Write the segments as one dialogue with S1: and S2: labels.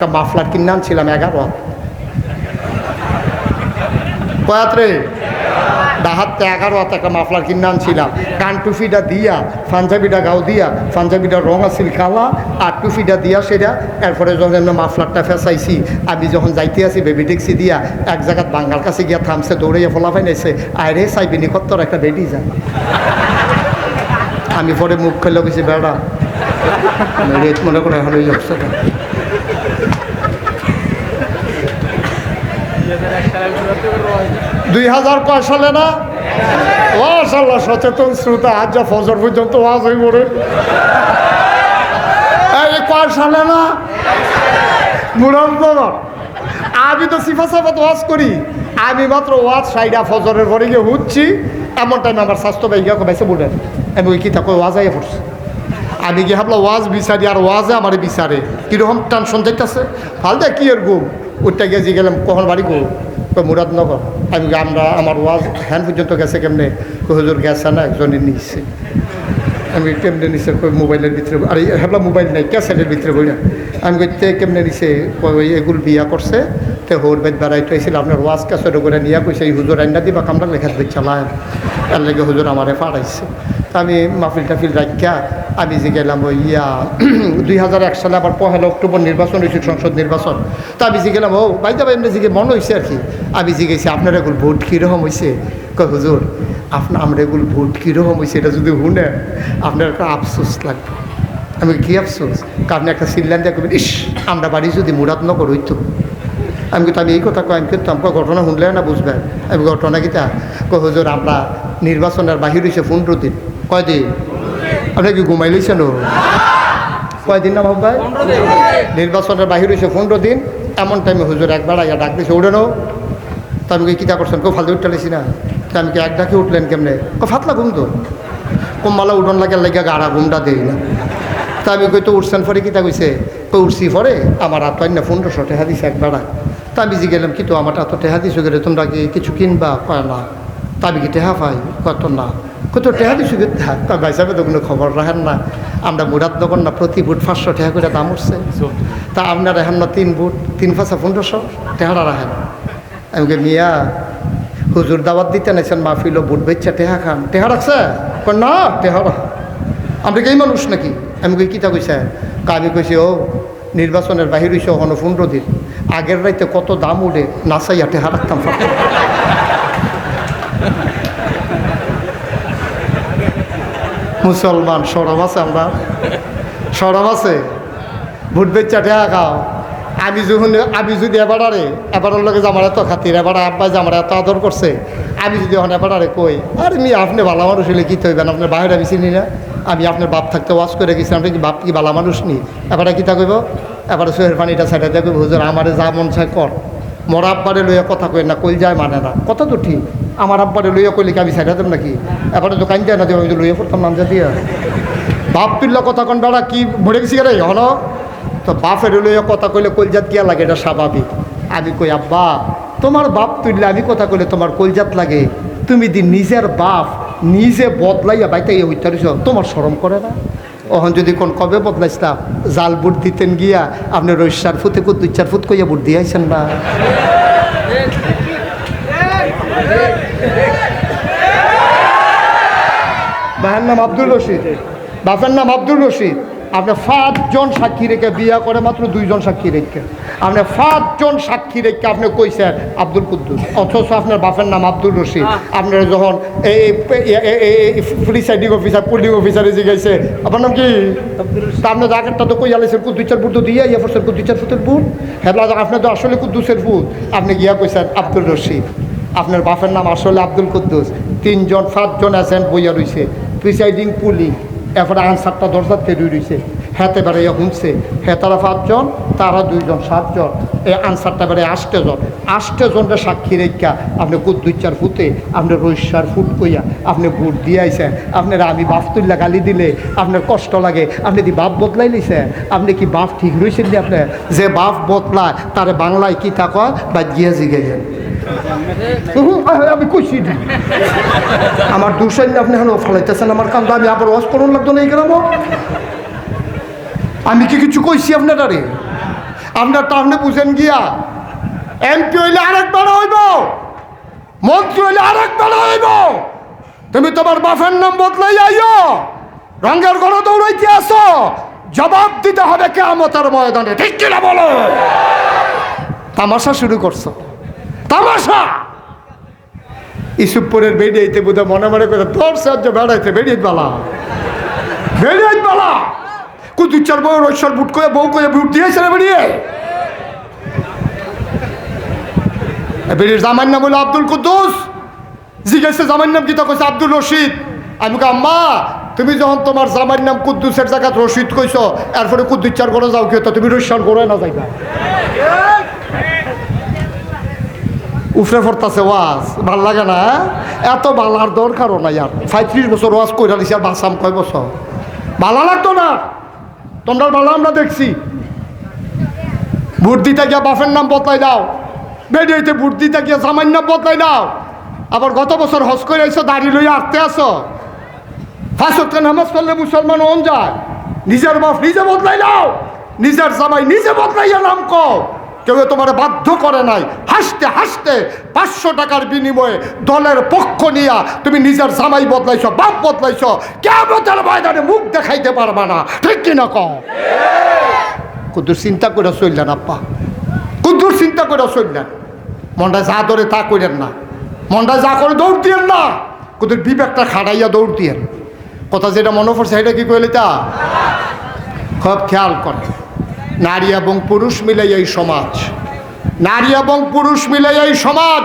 S1: একটা মাফলার কিনে আনছিলাম এগারো। কয়াত্রে ডাহাতে এগারো হাতে একটা মাফলার কিনে আনছিলাম। কান টুফিটা দিয়া, পাঞ্জাবিটা গাও দিয়া পাঞ্জাবিটা রং আছিল কালা, আর টুফিটা দিয়া সেটা, এরপরে যখন এমনি মাফলারটা ফেসাইছি, আমি যখন যাইতে আছি বেবি ট্যাক্সি দিয়া, এক জায়গাত বাঙ্গাল কাছে গিয়া থামছে, দৌড়াইয়া ফলাফাই নাইছে আরে চাইবিনি কত্তর একটা বেডি যায় আমি পরে মুখ খেলে গেছি বেড়া মনে করে এখন ওই দুই হাজার কয় সালে না? মাশাল্লাহ সচেতন শ্রোতা, আজ যা ফজর পর্যন্ত ওয়াজ হয়ে পড়ে এই কয় সালে না? মুরাদনগর আমি তো সিফা সাফাত ওয়াজ করি। আমি মাত্র ওয়াজ সাইডা ফজরের পরে গিয়ে হুচ্ছি। এমন টাইম আমার স্বাস্থ্য বাইকা কমাইছে বলেন। আমি ওই কিতা কই ওয়াজ আইয়া পড়ছি। আমি গিয়ে ভাবলাম ওয়াজ বিচারি, আর ওয়াজে আমার বিচারে। কীরকম টেনশন যাইতেছে ফালদা, কি এর গুম ওইটা গিয়ে গেলাম কখন বাড়ি গো? তো মুরাদনগর আমি আমরা, আমার ওয়াজ হ্যান পর্যন্ত গেছে কেমনে? হুজুর গেছে না একজনের নিচ্ছে আমি কেমনে নিছে? কই মোবাইলের ভিতরে আরে, হেবলা মোবাইল নাই, ক্যাসেটের ভিতরে বই না আমি কইতে কেমনে নিছে? কই এগুল বিয়া করছে, তে হোর বেদ বেড়াইতে হয়েছিল আপনার ওয়াজ ক্যাসেট করে নিয়ে কইছে, এই হুজুর আইনা দিবা কামরা লেখা চালায় এর লেগে হুজুর আমারে পাঠাইছে আমি মাহফিল টাফিল রাখিয়া আমি যে গেলাম ওই ইয়া দুই হাজার এক সালে আবার পহেলা অক্টোবর নির্বাচন হয়েছিল, সংসদ নির্বাচন। তা আমি যে জিগেলাম ও বাইদা ভাই এমনি জিগে মনে হয়েছে আর কি। আমি জিগেছি আপনার এগুলো ভোট কীরকম হয়েছে কয়, হুজুর আপনার আমরা এগুলো ভোট কীরকম হয়েছে এটা যদি শুনে আপনার একটা আফসোস লাগবে। আমি কি আফসোস? কারণ একটা দিয়ে কবেন ইস, আমরা বাড়ি যদি মুরাদনগর হইতো। আমি কিন্তু আমি এই কথা কয়, আমি কিন্তু আমাকে ঘটনা শুনলে না বুঝবেন? আমি ঘটনা কিতা কয়, হুজুর, আমরা নির্বাচনের বাহির হয়েছে পনেরো দিন। কয়দিন? আপনি কি ঘুমাই লইছেন? কয়দিন না ভাই? নির্বাচনের বাহির হয়েছে পনেরো দিন। এমন টাইমে হুজুর একবার আইয়া ডাক দিয়েছে উঠে নো তা আমি কি কিতা করছেন? কেউ ফালতু উঠতে না। তা আমি কি এক ডাকে উঠলেন কেমনে? ক ফাতলা ঘুম তো। কম্মালা উঠন লাগে লাগে গাড়া ঘুমটা দেই না। তা আমি কই, তো উঠছেন পরে? কিতা কইছে তো উঠছি পরে? আমার হাত পাই না, পনেরোশো টেহা দিছে একবার তা আমি গেলাম কিন্তু আমার এত টেহা দিছো গেলে তোমরা কি কিছু কিনবা? পায় না। তা আমি কি টেহা পাই? কত না। কত টেহা দিছো গে? তা ভাই সাহেব তো কোনো খবর রাখেন না। আমরা মুরাদ দোকান না, প্রতি বুট পাঁচশো টেহা করে দাম উঠছে। তা আপনার রাখেন না তিন বুট, তিন পাঁচা পনেরোশো টেহারা রাখেন। আমি মিয়া, হুজুর দাওয়াত দিতে নাইছেন মাহফিল বুট বেচ্চা টেহা খান। টেহা রাখছে? না, টেহা আমরা কি মানুষ নাকি? আমি কই, কিতা কইছে? আমি কইছি, ও, নির্বাচনের বাহির হইছে ওখানে পনেরো দিন। আগের রাইতে কত দাম উঠে নাচাইয়া টেহা রাখতাম। ফাঁকা। মুসলমান, সরব আছে আমরা। সরব আছে। ভোট বেচ্চা টেহা খাও। আমি যখন আমি যদি এবারে এবারের যে আমার এত খাতির, এবার আব্বা আমার এত আদর করছে, আমি যদি এখন এবারে কই, আর মি আপনি ভালো মানুষ হলে কী তৈবেন আপনার বাইরে আমি চিনি না। আমি আপনার বাপ থাকতে ওয়াশ করে গেছি, আপনি কি বাপ কি ভালো মানুষ নি? এবারে কী থাকব? এবারে সোহের পানিটা সাইডে দেখব হুজুর, আমারে যা মন চায় কর। মোর আব্বারে লইয়া কথা কই না কই যায় মানে না। কথা তো ঠিক। আমার আব্বারে লইয়া কইলে কি আমি সাইডে দেব নাকি? এবারে তো কান যায় না দেব আমি তো লইয়া পড়তাম দিয়া বাপ তুল্লা কথা কন, বেড়া, কি মরে গেছি রে, হলো? তো বাপের লইয়া কথা কইলে কলজাত কিয়া লাগে, এটা স্বাভাবিক। আমি কই, আব্বা, তোমার বাপ তুললে, আমি কথা কইলে তোমার কলজাত লাগে। তুমি দি নিজের বাপ, নিজে বদলাইয়া বাইতে হইতে তোমার শরম করে না? ওহন যদি কোন কবে বদলাইছিলাম, জাল বুট দিতেন গিয়া আপনি রৈশার ফুতে দুই চার ফুট কইয়া বুট দিয়ে আইছেন না। ভাইয়ের নাম আব্দুল রশিদ। বাপের নাম আব্দুল রশিদ। আপনি পাঁচজন সাক্ষী রেখে বিয়া করে মাত্র দুইজন সাক্ষী রেখে। আপনি পাঁচজন সাক্ষী রেখে আপনি কইছেন আব্দুল কুদ্দুস অথচ আপনার বাপের নাম আব্দুল রশিদ। আপনার যখন এই প্রিসাইডিং অফিসার পুলিং অফিসারে জিজ্ঞাসে আপনার নাম কি? আপনার আগেরটা তো কই আলাইছেন কুদ্দুচার বুট তো দিয়ে ইয়া কুদ্দুচার ফুটের বুট। হেবলা আপনার তো আসলে কুদ্দুসের বুট। আপনি গিয়া কইছেন আব্দুল রশিদ। আপনার বাপের নাম আসলে আব্দুল কুদ্দুস। তিনজন সাতজন এজেন্ট বইয়া রয়েছে প্রিসাইডিং পুলিং এরপরে আনসারটা দরজার তৈরি রয়েছে হেতে বেড়ে শুনছে হেতারা পাঁচজন, তারা দুইজন, সাতজন। এই আনসারটা বেড়ে আষ্টে জন আষ্টে সাক্ষী রেখা আপনি কুদ্দুচার ফুটে আপনি রৈশার ফুট কইয়া আপনি ভোট দিয়ে আইছেন। আপনার আমি বাপ তুল্লা গালি দিলে আপনার কষ্ট লাগে। আপনি কি বাপ বদলাই নিছেন আপনি কি বাপ ঠিক রয়েছেন নি আপনি যে বাপ বদলায়, তারে বাংলায় কি কয়? বা গিয়া জিগেছেন আমার দুশাইন আপনি এখন ফলাইতেছেন আমার কান্দা আমি আবার ওয়াশ করুন লাগতো না এই গ্রাম। আমি কি কিছু কইছি আপনার আরে আপনার টাহনে বুঝেন গিয়া, এমপি হইলে আরেকবার হইব, মন্ত্রী হইলে আরেক আরেকবার হইব। তুমি তোমার বাপের নাম বদলাই আইও রঙের ঘর দৌড়াইতে আসো, জবাব দিতে হবে কেমতের ময়দানে। ঠিক কিনা বলো? তামাশা শুরু করছ। তামাশা! ইসুপুরের বেরিয়েতে বোধ মনে মনে করে তোর সাহায্য বেড়াইতে বেরিয়ে বালা বেরিয়ে বালা কুতুচ্চার বউ রৈশ্বর বুট করে বউ করে বুট দিয়েছে রে বেরিয়ে বেরিয়ে জামার নাম হলো আব্দুল কুদ্দুস। জিজ্ঞেসে জামার নাম কি তা কইছে আব্দুল রশিদ। আমি আম্মা, তুমি যখন তোমার জামার নাম কুদ্দুসের জায়গাত রশিদ কইছ, এরপরে কুদ্দুচ্চার করে যাও তো তুমি রৈশ্বর করে না যাইবা? উফরে পড়তাছে ওয়াজ, ভালো লাগে না এত বালার দরকারও নাই আর। পঁয়ত্রিশ বছর ওয়াজ কইরা দিছি, আর বাসাম কয় বছর? ভালো লাগতো না? তোমরা ভালো, আমরা দেখছি। ভোট দিতে গিয়া বাপের নাম বদলাই দাও। বেরিয়েতে ভোট দিতে গিয়া জামাইর নাম বদলাই দাও। আবার গত বছর হজ করে আইসো, দাড়ি লইয়া আটতে আসো ফাঁসত নামাজ পড়লে মুসলমান অন যায়। নিজের বাপ নিজে বদলাই দাও। নিজের জামাই নিজে বদলাইয়া নাম কও। কেউ তোমার বাধ্য করে নাই। হাসতে হাসতে পাঁচশো টাকার বিনিময়ে দলের পক্ষ নিয়া তুমি নিজের জামাই বদলাইছ, বাপ বদলাইছ কেমতের ময়দানে মুখ দেখাইতে পারবা না। ঠিক কিনা কও? কুদ্দুর চিন্তা করে চললেন আপ্পা কুদ্দুর চিন্তা করে চললেন। মনটা যা ধরে তা করেন না। মনটা যা করে দৌড় দিয়েন না। কুদুর বিবেকটা খাড়াইয়া দৌড় দিয়েন। কথা যেটা মনে পড়ছে, সেটা কি কইলে তা? খুব খেয়াল করে। নারী এবং পুরুষ মিলে এই সমাজ। নারী এবং পুরুষ মিলে এই সমাজ।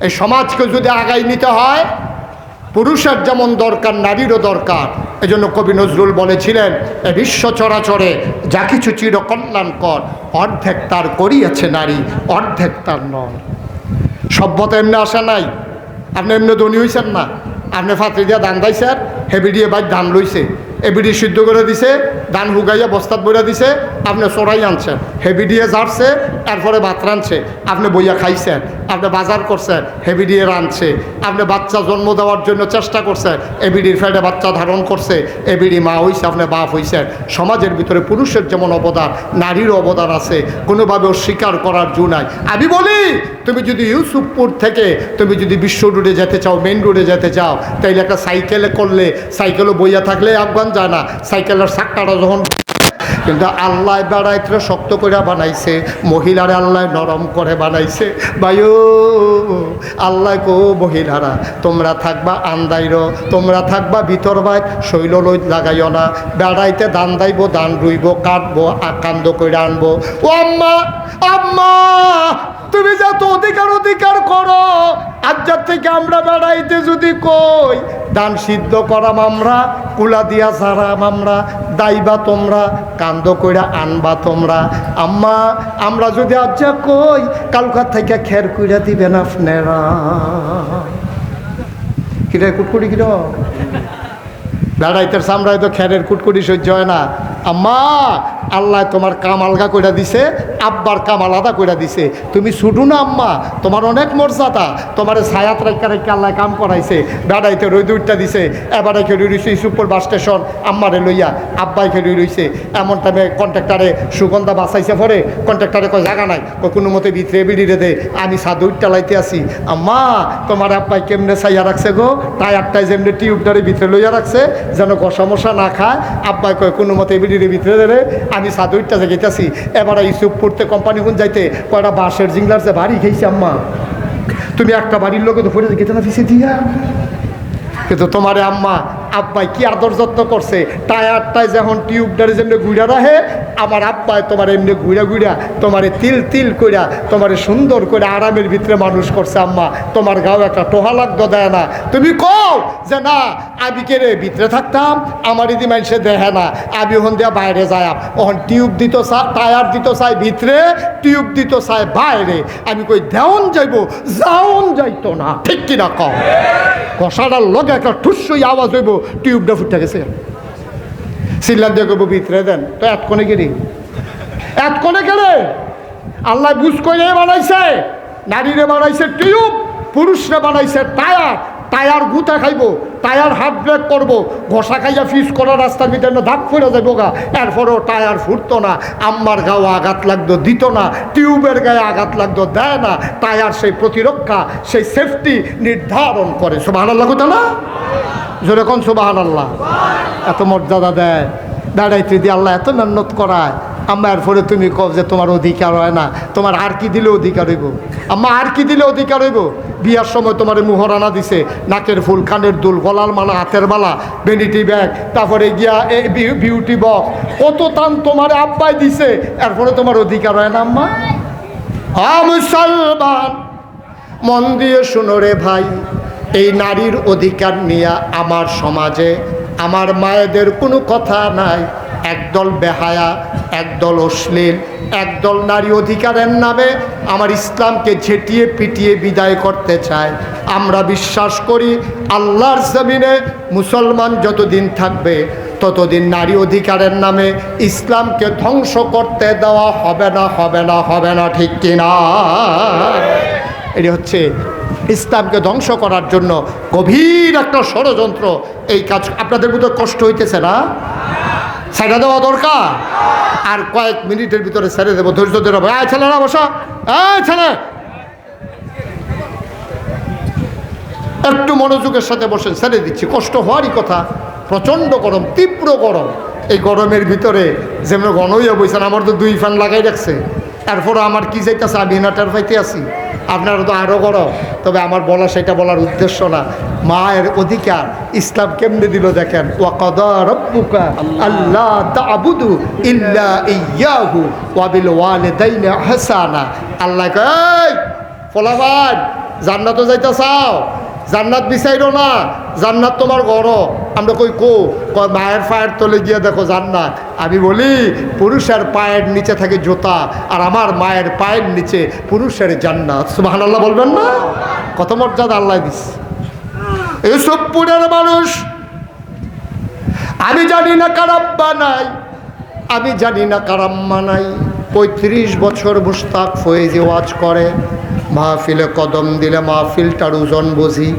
S1: এই সমাজকে যদি আগাই নিতে হয়, পুরুষের যেমন দরকার, নারীরও দরকার। এজন্য কবি নজরুল বলেছিলেন, এ বিশ্ব চরাচরে যা কিছু চিরকল্যাণকর অর্ধেক তার করিয়াছে নারী, অর্ধেক তার নয় সভ্যতা এমনি আসা নাই। আপনি এমনি ধনী হয়েছেন না। আপনি ফাতরি দিয়া দান দাইছেন হেবি দিয়ে বাইর ধান লইছে। এবিডি সিদ্ধ করে দিছে, ধান হুগাইয়া বস্তাত বইরা দিছে, আপনি চড়াই আনছেন। হেবি দিয়ে জারছে এরপরে ভাত রাঁধছে আপনি বইয়া খাইছেন, আপনি বাজার করছেন হেবি দিয়ে রাঁধছে আপনি বাচ্চা জন্ম দেওয়ার জন্য চেষ্টা করছেন এবিডির ফেটে বাচ্চা ধারণ করছে এবিডি মা হইছে আপনি বাপ হইছেন সমাজের ভিতরে পুরুষের যেমন অবদান নারীর অবদান আছে কোনোভাবে অস্বীকার করার জু নাই। আমি বলি, তুমি যদি ইউসুফপুর থেকে, তুমি যদি বিশ্ব রোডে যেতে চাও মেন রোডে যেতে চাও, তাইলে একটা সাইকেলে করলে, সাইকেলও বইয়া থাকলে আফগান যায় না। সাইকেলের সাক্কাটা যখন কিন্তু আল্লাহ বেড়াইতে শক্ত করে বানাইছে, মহিলারে আল্লাহ নরম করে বানাইছে। বায়ু আল্লাহ কো মহিলারা, তোমরা থাকবা আন্দাইর, তোমরা থাকবা ভিতর বাইক শৈল লই লাগাইও না। বেড়াইতে দান দাইব, দান রুইব, কাটবো, আকান্দ করে আনব। ও আম্মা আম্মা, তুমি যত অধিকার অধিকার করো, আজ্জার থেকে আমরা বেড়াইতে যদি কই, দান সিদ্ধ করাম আমরা কুলা দিয়া সারাম আমরা দাইবা তোমরা, কান্দ কইরা আনবা তোমরা। আম্মা, আমরা যদি আজ্জা কই কালকার থেকে খের কইরা দিবেন আপনারা। কিরে কুটকুটি কির? বেড়াইতের সামরায় তো খেরের কুটকুটি সহ্য হয় না। আম্মা, আল্লাহ তোমার কাম আলগা কইরা দিছে আব্বার কাম আলাদা কইরা দিছে। তুমি ছুটু না আম্মা, তোমার অনেক মর্যাদা। তোমার ছায়াত রেখা রেখে আল্লাহ কাম করাইছে। বেড়াইতে রই দুইটা দিছে। এবারে খেয়ে রইছে সুপুর বাস স্টেশন, আম্মারে লইয়া। আব্বাই খেয়ে রইছে এমন টাইমে কন্ট্রাক্টারে সুগন্ধা বাসাইছে পরে। কন্ট্রাক্টারে কয় জায়গা নাই। কয়, কোনো মতে ভিতরে বিড়িরে দে। আমি সাদু লাইতে আসি আম্মা, তোমার আব্বাই কেমনে ছাইয়া রাখছে গো? টায়ারটায় যেমনি টিউবটারে ভিতরে লইয়া রাখছে, যেন মশা না খায়। আব্বাই কয়, কোনো মতে বিড়িরে ভিতরে দেবে আমি সাদুইটা যেতেছি এবারে ইসুপ পড়তে কোম্পানি কোন যাইতে, কয়টা বাঁশের জিংলার যে বাড়ি খেয়েছি আম্মা। তুমি একটা বাড়ির লোকে তো ফুটে গেছে না ফিসে দিয়া। কিন্তু তোমার আম্মা, আব্বাই কি আদর যত্ন করছে? টায়ারটায় যখন টিউবটার যেমনি ঘুরে রাখে আমার আব্বাই তোমার এমনি ঘুরা ঘুরা, তোমারে তিল তিল কইরা, তোমারে সুন্দর করে আরামের ভিতরে মানুষ করছে আম্মা। তোমার গাও একটা টোহা লাগতো, দেয় না। তুমি কও যে না, আমি কে রে ভিতরে থাকতাম? আমার ইদি মানুষে দেখে না। আমি ওখান দিয়ে বাইরে যাই ওখান টিউব দিত টায়ার দিত চাই ভিতরে, টিউব দিত চাই বাইরে। আমি কই দেওন যাইব, যাওন যাইতো না। ঠিক কিনা কও? কষাটার লগে একটা ঠুসই আওয়াজ হইব, টিউবটা ফুটে গেছে। সিল্লার দিয়ে কবু বিতরে দেন। তো এত কোনে গেলি? এত কোনে গেলে? আল্লাহ বুঝ করে বানাইছে, নারীরে বানাইছে টিউব, পুরুষরা বানাইছে টায়ার। টায়ার গুতা খাইব, টায়ার হাত ব্রেক করব, ঘষা খাইয়া ফিস করা রাস্তার ভিতরে ধাপ ফুরে যাব গা। এরপরেও টায়ার ফুটতো না, আম্মার গাও আঘাত লাগতো, দিত না, টিউবের গায়ে আঘাত লাগতো, দেয় না। টায়ার সেই প্রতিরক্ষা, সেই সেফটি নির্ধারণ করে। সুবাহ আল্লাহ না? যেরকম সুবাহ আল্লাহ এত মর্যাদা দেয়। দাঁড়াইতে দিয়ে আল্লাহ এত মেহনত করায়। আম্মা, এরপরে তুমি কব যে তোমার অধিকার হয় না। তোমার আর কি দিলে অধিকার হইব? আম্মা, আর কি দিলে অধিকার হইব? বিয়ার সময় তোমার মুহরানা দিছে, নাকের ফুল কানের দুল, গলার মালা, হাতের মালা বেনিটি ব্যাগ তারপরে গিয়া বিউটি বক্স কত তান তোমার আব্বাই দিছে, এরপরে তোমার অধিকার হয় না, আম্মা? মুসলমান, মন দিয়ে শুনো রে ভাই, এই নারীর অধিকার নিয়ে আমার সমাজে, আমার মায়েদের কোনো কথা নাই। একদল বেহায়া, একদল অশ্লীল, একদল নারী অধিকারের নামে আমার ইসলামকে ঝেটিয়ে পিটিয়ে বিদায় করতে চায়। আমরা বিশ্বাস করি আল্লাহর জমিনে মুসলমান যতদিন থাকবে, ততদিন নারী অধিকারের নামে ইসলামকে ধ্বংস করতে দেওয়া হবে না হবে না হবে না, ঠিক কিনা এটি হচ্ছে ইসলামকে ধ্বংস করার জন্য গভীর একটা ষড়যন্ত্র এই কাজ। আপনাদের মধ্যে কষ্ট হইতেছে না? ছেড়ে দেওয়া দরকার। আর কয়েক মিনিটের ভিতরে ছেড়ে দেবো, ধৈর্য ধরে ছেলে না বসো। আয় ছেলে। একটু মনোযোগের সাথে বসেন, ছেড়ে দিচ্ছি। কষ্ট হওয়ারই কথা, প্রচণ্ড গরম, তীব্র গরম। এই গরমের ভিতরে যেমন হইয়া বইছেন, আমার তো দুই ফ্যান লাগাই রাখছে। তারপরে আমার কি যাইতেছে? আমি না টের পাইতে আছি। আপনারা তো আরও গরম তবে আমার বলা সেটা বলার উদ্দেশ্য না। মায়ের অধিকার ইসলাম কেমনে দিল দেখেন? আল্লাহ তাবুদু ইল্লা আল্লাহ কয় ফলাবান, জান্নাত যাইতে চাও জান্নাত বিচাইরো না। জান্নাত তোমার ঘর আমরা কই, কো মায়ের পায়ের তলে গিয়ে দেখো জান্নাত। আমি বলি, পুরুষের পায়ের নিচে থাকে জোতা, আর আমার মায়ের পায়ের নিচে পুরুষের জান্নাত। সুবাহান আল্লাহ বলবেন না? কত মর্যাদা আল্লাহ দিস এইসব পুরের মানুষ, আমি জানি না কারাব্বা নাই, আমি জানি না কারাম্মা নাই। পঁয়ত্রিশ বছর মুস্তাক ফয়েজে ওয়াজ করে, মাহফিলে কদম দিলে মাহফিলটার ওজন বুঝি।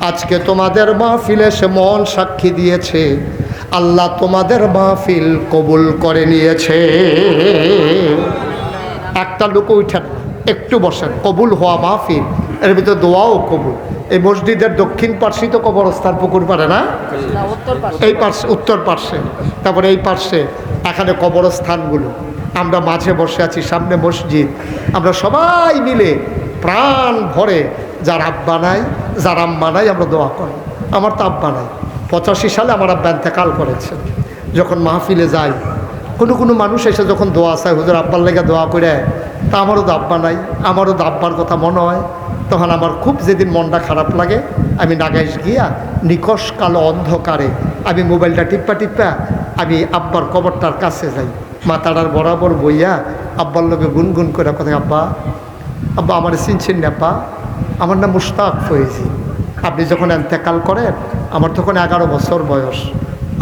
S1: আজকে তোমাদের মাহফিলে সে মন সাক্ষী দিয়েছে। আল্লাহ তোমাদের মাহফিল কবুল করে নিয়েছে। একটা লোক উঠেন একটু বসেন কবুল হওয়া মাহফিল এর ভিতরে দোয়াও কবুল। এই মসজিদের দক্ষিণ পার্শ্বে তো কবরস্থান পুকুর পারে না? এই পার্শ্বে উত্তর পার্শ্বে। তারপরে এই পার্শ্বে এখানে কবরস্থানগুলো। আমরা মাঝে বসে আছি সামনে মসজিদ। আমরা সবাই মিলে প্রাণ ভরে যার আব্বা নাই যার আম্মা নাই, আমরা দোয়া করি। আমার তো আব্বা নাই। পঁচাশি সালে আমার আব্বা ইন্তেকাল করেছেন। যখন মাহফিলে যাই, কোনো কোনো মানুষ এসে যখন দোয়া চায়, হুজুর, আব্বার লেগে দোয়া করে। তা আমারও তো আব্বা নাই। আমারও তো আব্বার কথা মনে হয়। তখন আমার খুব যেদিন মনটা খারাপ লাগে, আমি নাগাইশ গিয়া নিকশ কালো অন্ধকারে আমি মোবাইলটা টিপ্পা টিপ্পা আমি আব্বার কবরটার কাছে যাই। মাথাটার বরাবর বইয়া আব্বার লোকে গুনগুন করে কথা আব্বা আব্বা, আমার চিনছেন না, আব্বা? আমার নাম মুশতাক ফয়েজি। আপনি যখন এন্তেকাল করেন, আমার তখন এগারো বছর বয়স।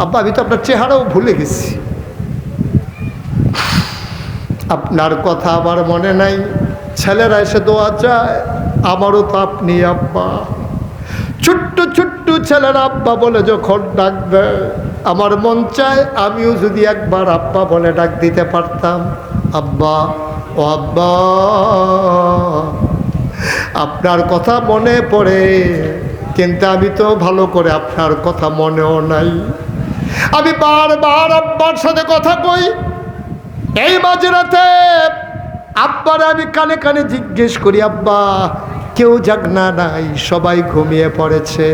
S1: আব্বা, আমি তো আপনার চেহারাও ভুলে গেছি। আপনার কথা আমার মনে নাই। ছেলেরা এসে দোয়া চায়, আমারও তো আপনি আব্বা। ছোট্ট ছোট্ট ছেলেরা আব্বা বলে যখন ডাকবে আমার মন চায় আমিও যদি একবার আব্বা বলে ডাক দিতে পারতাম। আব্বা, ও আব্বা। আপনার কথা মনে পড়ে, কিন্তু আমি তো ভালো করে আপনার কথা মনেও নাই। আমি বারবার আব্বার সাথে কথা কই, এই মাঝরাতে আব্বার আমি কানে কানে জিজ্ঞেস করি, আব্বা, কেউ জাগনা নাই, সবাই ঘুমিয়ে পড়েছে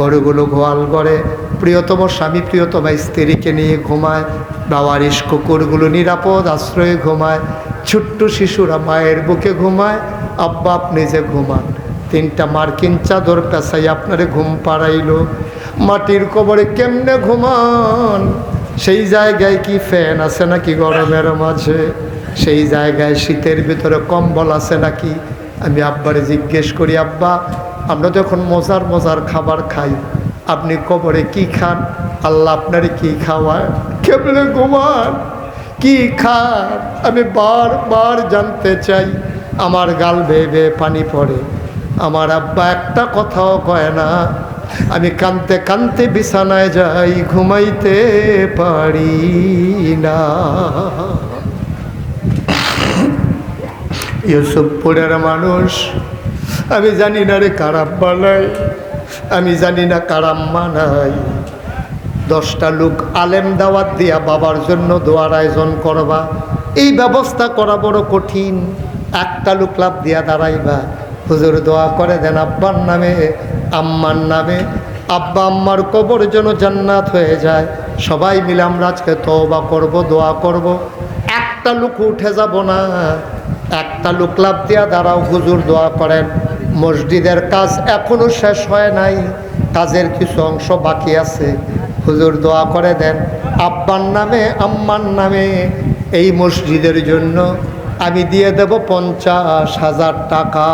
S1: ঘরগুলো গোয়াল ঘরে প্রিয়তম স্বামী, প্রিয়তমা স্ত্রীকে নিয়ে ঘুমায় বাবারিশ কুকুরগুলো নিরাপদ আশ্রয়ে ঘুমায়। ছোট্ট শিশুরা মায়ের বুকে ঘুমায়, আব্বা আপনি যে ঘুমান। তিনটা মার্কিন চাদর পেশাই আপনারে ঘুম পাড়াইলো। মাটির কবরে কেমনে ঘুমান? সেই জায়গায় কি ফ্যান আছে নাকি গরমের মাঝে? সেই জায়গায় শীতের ভিতরে কম্বল আছে নাকি? আমি আব্বারে জিজ্ঞেস করি, আব্বা, আমরা যখন মজার মজার খাবার খাই, আপনি কবরে কি খান? আল্লাহ আপনারে কি খাওয়ায়? কেমনে ঘুমান? কি খান আমি বারবার জানতে চাই, আমার গাল বেয়ে পানি পড়ে। আমার আব্বা একটা কথাও কয় না, আমি কানতে কানতে বিছানায় যাই, ঘুমাইতে পারি না। ইউসুফপুরের মানুষ, আমি জানি না রে কারাম নাই, আমি জানি না কারাম মানাই দশটা লোক আলেম দাওয়াত দিয়া বাবার জন্য দোয়ার আয়োজন করবা। এই ব্যবস্থা করা বড় কঠিন। একটা লোক লাভ দিয়া দাঁড়াইবা। হুজুর দোয়া করে দেন আব্বার নামে, আম্মার নামে। আব্বা আম্মার কবর যেন জান্নাত হয়ে যায়। সবাই মিলে আমরা আজকে তওবা করব, দোয়া করব। একটা লোক উঠে যাব না। একটা লোক লাভ দিয়া দাঁড়াও, হুজুর দোয়া করেন। মসজিদের কাজ এখনও শেষ হয় নাই। কাজের কিছু অংশ বাকি আছে। হুজুর দোয়া করে দেন, আব্বার নামে, আম্মার নামে এই মসজিদের জন্য আমি দিয়ে দেব পঞ্চাশ হাজার টাকা।